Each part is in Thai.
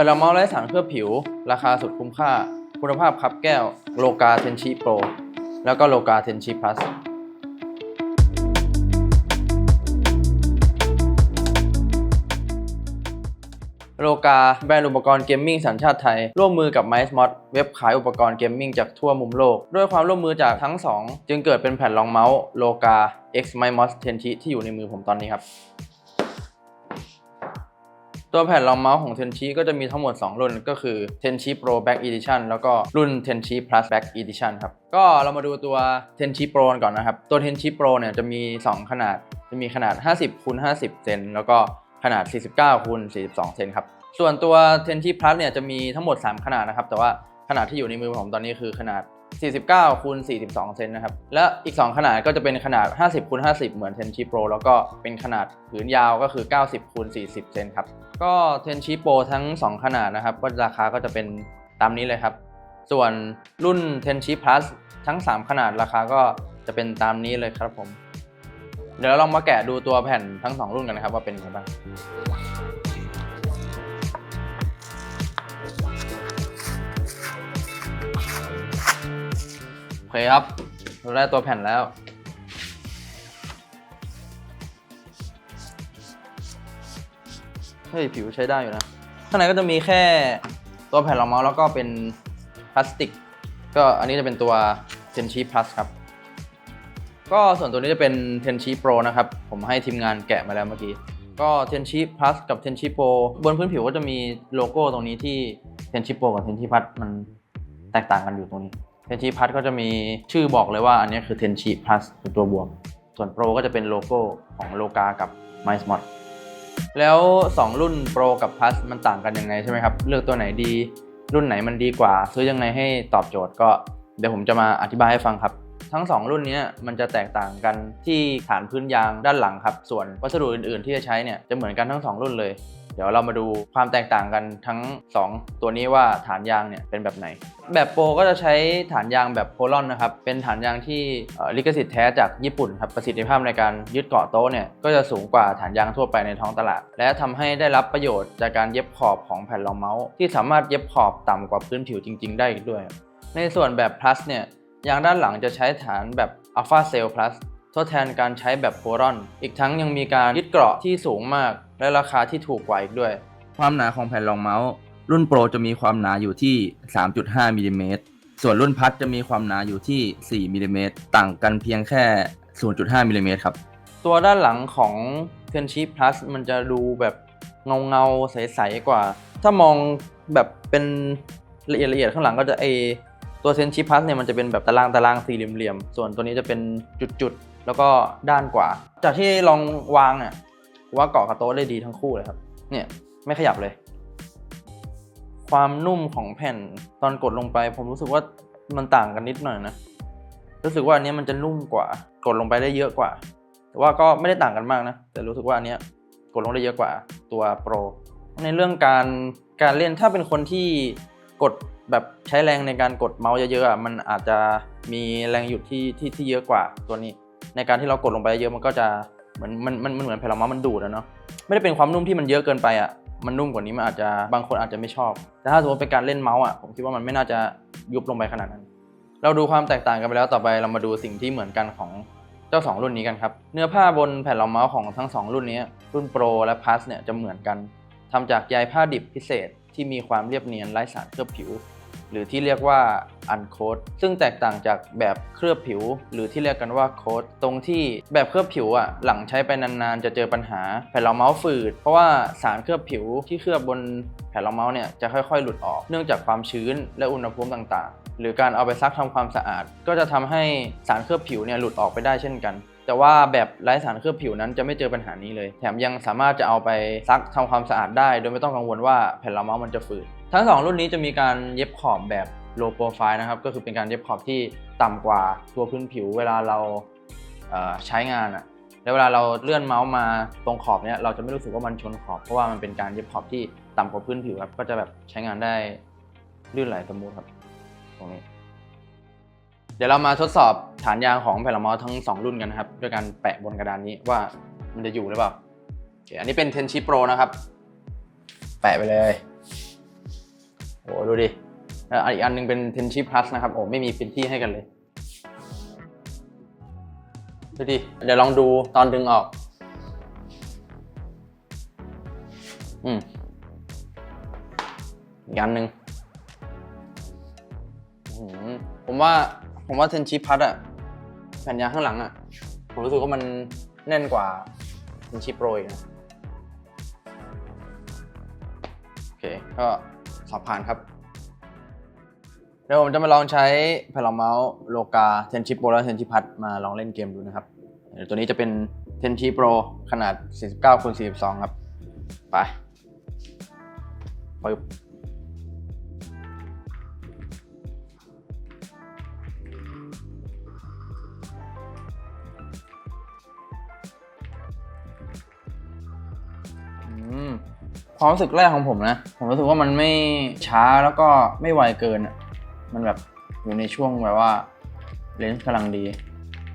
ผ่นรองเมาส์ไร้สารเคลือบผิว ราคาสุดคุ้มค่า คุณภาพคับแก้วโลกาเทนชิโปร แล้วก็โลกาเทนชิพลัสโลกาแบรนด์อุปกรณ์เกมมิ่งสัญชาติไทย ร่วมมือกับ m i c e m o d เว็บขายอุปกรณ์เกมมิ่งจากทั่วมุมโลก ด้วยความร่วมมือจากทั้งสองจึงเกิดเป็นแผ่นรองเมาส์โลกา X m i m o s Tenchi ที่อยู่ในมือผมตอนนี้ครับ ตัวแผ่นรองเมาส์ของ Tenchi ก็จะมีทั้งหมด 2 รุ่นก็คือ Tenchi Pro Back Edition แล้วก็รุ่น Tenchi Plus Back Edition ครับ ก็เรามาดูตัว Tenchi Pro กันก่อนนะครับ ตัว Tenchi Pro เนี่ยจะมี 2 ขนาด จะมีขนาด 50คูณ50 เซน แล้วก็ขนาด 49คูณ42 เซนครับ ส่วนตัว Tenchi Plus เนี่ยจะมีทั้งหมด 3 ขนาดนะครับ แต่ว่าขนาดที่อยู่ในมือผมตอนนี้คือขนาด 49คูณ42 เซนนะครับ และอีก 2 ขนาดก็จะเป็นขนาด 50คูณ50 เหมือน Tenchi Pro แล้วก็เป็นขนาดผืนยาวก็คือ 90คูณ40 เซนครับ ก็ Tenchi Pro ทั้ง 2 ขนาดนะครับ ก็ราคาก็จะเป็นตามนี้เลยครับ ส่วนรุ่น Tenchi Plus ทั้ง 3 ขนาดราคาก็จะเป็นตามนี้เลยครับผม เดี๋ยวเราลองมาแกะดูตัวแผ่นทั้ง 2 รุ่นกันนะครับว่าเป็นยังไงบ้าง คครับ เราได้ตัวแผ่นแล้ว เฮ้ย ผิวใช้ได้อยู่นะ ข้างในก็จะมีแค่ตัวแผ่นรองเมาส์แล้วก็เป็นพลาสติก ก็อันนี้จะเป็นตัว Tenchi Plus ครับ ก็ส่วนตัวนี้จะเป็น Tenchi Pro นะครับ ผมให้ทีมงานแกะมาแล้วเมื่อกี้ ก็ Tenchi Plus กับ Tenchi Pro บนพื้นผิวก็จะมีโลโก้ตรงนี้ที่ Tenchi Pro กับ Tenchi Plus มันแตกต่างกันอยู่ตรงนี้ Tenchi Plus ก็จะมีชื่อบอกเลยว่าอันนี้คือ Tenchi Plus เป็นตัวบวก ส่วน Pro ก็จะเป็นโลโก้ของโลกากับ m i c e m o d แล้ว 2 รุ่น Pro กับ Plus มันต่างกันยังไงใช่ไหมครับ เลือกตัวไหนดี รุ่นไหนมันดีกว่า ซื้อยังไงให้ตอบโจทย์ก็เดี๋ยวผมจะมาอธิบายให้ฟังครับ ทั้ง 2 รุ่นนี้มันจะแตกต่างกันที่ฐานพื้นยางด้านหลังครับ ส่วนวัสดุอื่น ๆ ที่จะใช้เนี่ยจะเหมือนกันทั้ง 2 รุ่นเลย เดี๋ยวเรามาดูความแตกต่างกันทั้ง 2 ตัวนี้ว่าฐานยางเนี่ยเป็นแบบไหน แบบโปรก็จะใช้ฐานยางแบบโพลอนนะครับ เป็นฐานยางที่ลิขสิทธิ์แท้จากญี่ปุ่นครับ ประสิทธิภาพในการยึดเกาะโต๊ะเนี่ยก็จะสูงกว่าฐานยางทั่วไปในท้องตลาด และทำให้ได้รับประโยชน์จากการเย็บขอบของแผ่นรองเมาส์ ที่สามารถเย็บขอบต่ำกว่าพื้นผิวจริง ๆ ได้อีกด้วย ในส่วนแบบ plus เนี่ยยางด้านหลังจะใช้ฐานแบบ Alpha Cell Plus ทดแทนการใช้แบบโพรอน อีกทั้งยังมีการยึดเกราะที่สูงมาก และราคาที่ถูกกว่าอีกด้วย ความหนาของแผ่นรองเมาส์ รุ่นโปรจะมีความหนาอยู่ที่ 3.5มิลลิเมตรส่วนรุ่นพัดจะมีความหนาอยู่ที่ 4มิลลิเมตรต่างกันเพียงแค่ 0.5มิลลิเมตรครับ ตัวด้านหลังของ Tenchi Plus มันจะดูแบบเงาเงาๆใส ๆ กว่า ถ้ามองแบบเป็นละเอียดละเอียดข้างหลังก็จะไอตัว Tenchi Plus เนี่ยมันจะเป็นแบบตารางตารางสี่เหลี่ยมๆ ส่วนตัวนี้จะเป็นจุดๆ แล้วก็ด้านกว่า จากที่ลองวางเนี่ยว่าเกาะกับโต๊ะได้ดีทั้งคู่เลยครับ เนี่ยไม่ขยับเลย ความนุ่มของแผ่นตอนกดลงไป ผมรู้สึกว่ามันต่างกันนิดหน่อยนะ รู้สึกว่าอันนี้มันจะนุ่มกว่า กดลงไปได้เยอะกว่า แต่ว่าก็ไม่ได้ต่างกันมากนะ แต่รู้สึกว่าอันนี้กดลงได้เยอะกว่าตัวโปร ในเรื่องการการเล่นถ้าเป็นคนที่กดแบบใช้แรงในการกดเมาส์เยอะๆอะมันอาจจะมีแรงหยุดที่ที่ที่เยอะกว่าตัวนี้ ในการที่เรากดลงไปเยอะมันก็จะเหมือนมันมันมันเหมือนแผ่นรองเมามันดูดอะเนาะไม่ได้เป็นความนุ่มที่มันเยอะเกินไปอะมันนุ่มกว่านี้มันอาจจะบางคนอาจจะไม่ชอบ แต่ถ้าสมมติเป็นการเล่นเมาส์อะผมคิดว่ามันไม่น่าจะยุบลงไปขนาดนั้น เราดูความแตกต่างกันไปแล้วต่อไปเรามาดูสิ่งที่เหมือนกันของเจ้า 2 รุ่นนี้กันครับ เนื้อผ้าบนแผ่นรองเมาส์ของทั้ง 2 รุ่นนี้รุ่น Pro และ Plus เนี่ยจะเหมือนกันทำจากใยผ้าดิบพิเศษที่มีความเรียบเนียนไร้สารเคลือบผิว หรือที่เรียกว่าอันโคดซึ่งแตกต่างจากแบบเคลือบผิว หรือที่เรียกกันว่าโคดตรงที่แบบเคลือบผิวอะหลังใช้ไปนานๆ จะเจอปัญหาแผ่นรองเมาส์ฝืด เพราะว่าสารเคลือบผิวที่เคลือบบนแผ่นรองเมาส์เนี่ยจะค่อยๆ หลุดออกเนื่องจากความชื้นและอุณหภูมิต่างๆ หรือการเอาไปซักทำความสะอาด ก็จะทำให้สารเคลือบผิวเนี่ยหลุดออกไปได้เช่นกัน แต่ว่าแบบไร้สารเคลือบผิวนั้นจะไม่เจอปัญหานี้เลย แถมยังสามารถจะเอาไปซักทำความสะอาดได้ โดยไม่ต้องกังวลว่าแผ่นรองเมาส์มันจะฝืดทั้งสองรุ่นนี้จะมีการเย็บขอบแบบ low profile นะครับ ก็คือเป็นการเย็บขอบที่ต่ำกว่าตัวพื้นผิวเวลาเราเใช้งานอะแล้วเวลาเราเลื่อนเมาส์มาตรงขอบเนี้ยเราจะไม่รู้สึกว่ามันชนขอบเพราะว่ามันเป็นการเย็บขอบที่ต่ำกว่าพื้นผิวครับก็จะแบบใช้งานได้ลื่นไหลสมูทครับตรงนี้ เดี๋ยวเรามาทดสอบฐานยางของแผ่นรองมาส์ทั้ง 2 รุ่นกันนะครับด้วยการแปะบนกระดานนี้ว่ามันจะอยู่หรือเปล่าโอเคอันนี้เป็น Tenchi Pro นะครับ แปะไปเลยโอ้ดูดิแล้วอีกอันหนึงเป็น Tenchi Plus นะครับโอ้ไม่มีพื้นที่ให้กันเลยดูดิเดี๋ยวลองดูตอนดึงออก อืมอีกอันหนึ่งอื้อหือ ผมว่าผมว่า Tenchi Plus อะแผ่นยางข้างหลังอะผมรู้สึกว่ามันแน่นกว่า Tenchi Pro อีกนะโอเค ก็สอบผ่านครับเดี๋ยวผมจะมาลองใช้แผ่นรองเมาส์โลกาเทนชิโปรและเทนชิพัดมาลองเล่นเกมดูนะครับตัวนี้จะเป็นเทนชิโปรขนาด 49คูณ42 ครับ ไปปึ๊บ ความรู้สึกแรกของผมนะ ผมรู้สึกว่ามันไม่ช้าแล้วก็ไม่ไวเกิน มันแบบอยู่ในช่วงแบบว่าเลนส์กำลังดี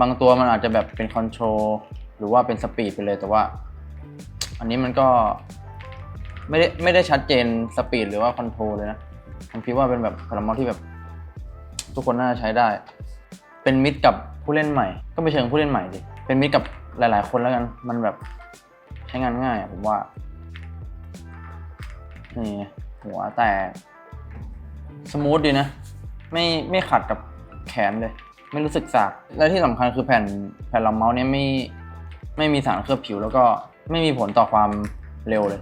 บางตัวมันอาจจะแบบเป็นคอนโทรลหรือว่าเป็นสปีดไปเลยแต่ว่า อันนี้มันก็ไม่ได้ไม่ได้ชัดเจนสปีดหรือว่าคอนโทรลเลยนะ ผมคิดว่าเป็นแบบพลมอที่แบบ ทุกคนน่าจะใช้ได้ เป็นมิตรกับผู้เล่นใหม่ ก็ไม่เชิงผู้เล่นใหม่ดิเป็นมิตรกับหลาย ๆ คนแล้วกัน มันแบบใช้งานง่ายผมว่า นี่หัวแต่สมูทดีนะ ไม่ไม่ขัดกับแขนเลย ไม่รู้สึกสากและที่สำคัญคือแผ่นแผ่นรองเมาส์เนี่ยไม่ไม่มีสารเคลือบผิว แล้วก็ไม่มีผลต่อความเร็วเลย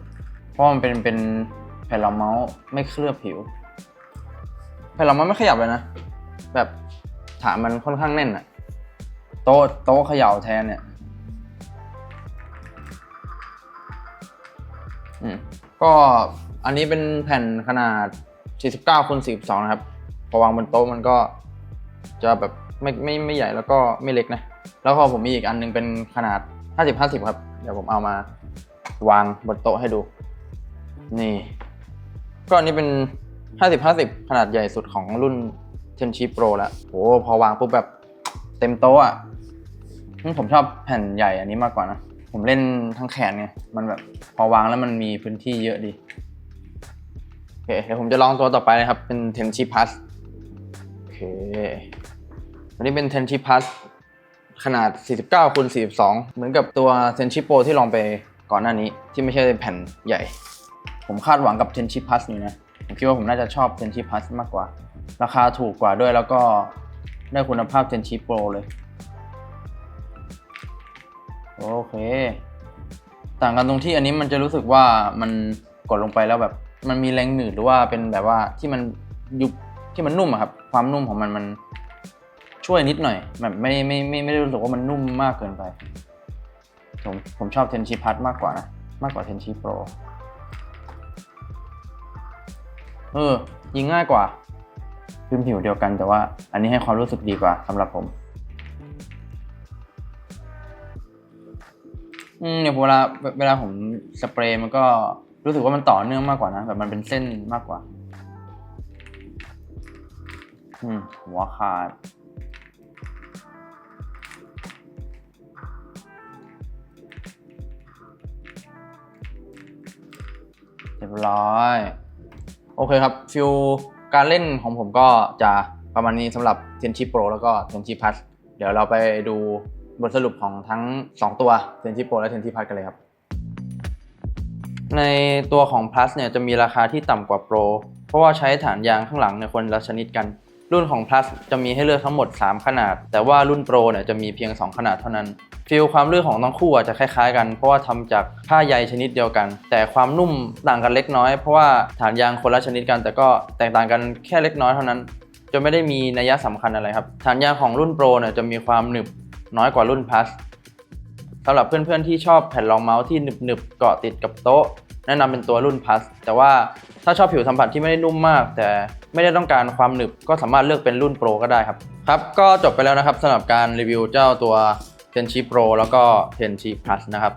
เพราะมันเป็นเป็นแผ่นรองเมาส์ไม่เคลือบผิว แผ่นรองเมาส์ไม่ขยับเลยนะ แบบฐานมันค่อนข้างแน่นอะโต๊ะโต๊ะเขย่าแทนเนี่ยอืมก็ อันนี้เป็นแผ่นขนาด 49คูณ42 นะครับ พอวางบนโต๊ะมันก็จะแบบไม่ไม่ไม่ใหญ่แล้วก็ไม่เล็กนะ แล้วก็ผมมีอีกอันหนึงเป็นขนาด 50 50 ครับ เดี๋ยวผมเอามาวางบนโต๊ะให้ดู นี่ ก็อันนี้เป็น 50 50 ขนาดใหญ่สุดของรุ่น Tenchi Pro แล้วโหพอวางปุ๊บแบบเต็มโต๊ะอะผมชอบแผ่นใหญ่อันนี้มากกว่านะ ผมเล่นทั้งแขนไง มันแบบพอวางแล้วมันมีพื้นที่เยอะดี เคเดี๋ยวผมจะลองตัวต่อไปนะครับ เป็น Tenchi Plus โอเคอันนี้เป็น Tenchi Plus ขนาด 49คูณ42 เหมือนกับตัว Tenchi Pro ที่ลองไปก่อนหน้านี้ที่ไม่ใช่แผ่นใหญ่ ผมคาดหวังกับ Tenchi Plus อยู่นะ ผมคิดว่าผมน่าจะชอบ Tenchi Plus มากกว่า ราคาถูกกว่าด้วยแล้วก็ได้คุณภาพ Tenchi Pro เลย โอเค ต่างกันตรงที่อันนี้มันจะรู้สึกว่ามันกดลงไปแล้วแบบ มันมีแรงหนืดหรือว่าเป็นแบบว่าที่มันยุบที่มันนุ่มอะครับ ความนุ่มของมันมันช่วยนิดหน่อยแบบไม่ไม่ไม่ไม่ได้รู้สึกว่ามันนุ่มมากเกินไป ผมผมชอบเทนชิพัทมากกว่านะมากกว่าเทนชิโปรเออยิงง่ายกว่าพื้นผิวเดียวกันแต่ว่าอันนี้ให้ความรู้สึกดีกว่าสำหรับผมอืมเนี่ยเวลาเวลาผมสเปรย์มันก็ รู้สึกว่ามันต่อเนื่องมากกว่านะแบบมันเป็นเส้นมากกว่า อืมหัวขาด เรียบร้อย โอเคครับฟิลการเล่นของผมก็จะประมาณนี้สำหรับ Tenchi Pro แล้วก็ Tenchi Plus เดี๋ยวเราไปดูบทสรุปของทั้ง 2 ตัว Tenchi Pro และ Tenchi Plus กันเลยครับ ในตัวของ Plus เนี่ยจะมีราคาที่ต่ำกว่า Pro เพราะว่าใช้ฐานยางข้างหลังในยคนละชนิดกัน รุ่นของ Plus จะมีให้เลือกทั้งหมด 3 ขนาด แต่ว่ารุ่น Pro เนี่ยจะมีเพียง 2 ขนาดเท่านั้นฟีลความลื่นของทั้งคู่อาจจะคล้ายๆกัน เพราะว่าทำจากผ้าใยชนิดเดียวกัน แต่ความนุ่มต่างกันเล็กน้อย เพราะว่าฐานยางคนละชนิดกัน แต่ก็แตกต่างกันแค่เล็กน้อยเท่านั้นจะไม่ได้มีนัยสำคัญอะไรครับฐานยางของรุ่น Pro เนี่ยจะมีความหนึบน้อยกว่ารุ่น Plus ส สำหรับเพื่อนๆที่ชอบแผ่นรองเมาส์ที่หนึบๆเกาะติดกับโต๊ะ แนะนำเป็นตัวรุ่น Plus แต่ว่าถ้าชอบผิวสัมผัสที่ไม่ได้นุ่มมาก แต่ไม่ได้ต้องการความหนึบก็สามารถเลือกเป็นรุ่น Pro ก็ได้ครับครับ ก็จบไปแล้วนะครับสำหรับการรีวิวเจ้าตัว Tenchi Pro แล้วก็ Tenchi Plus นะครับ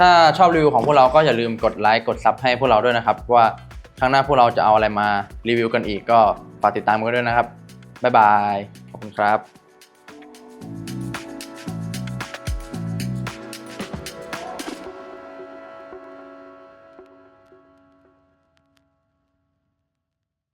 ถ้าชอบรีวิวของพวกเราก็อย่าลืมกดไลค์กดซับให้พวกเราด้วยนะครับว่าครั้งหน้าพวกเราจะเอาอะไรมารีวิวกันอีกก็ฝากติดตามกันด้วยนะครับบ๊ายบายขอบคุณครับ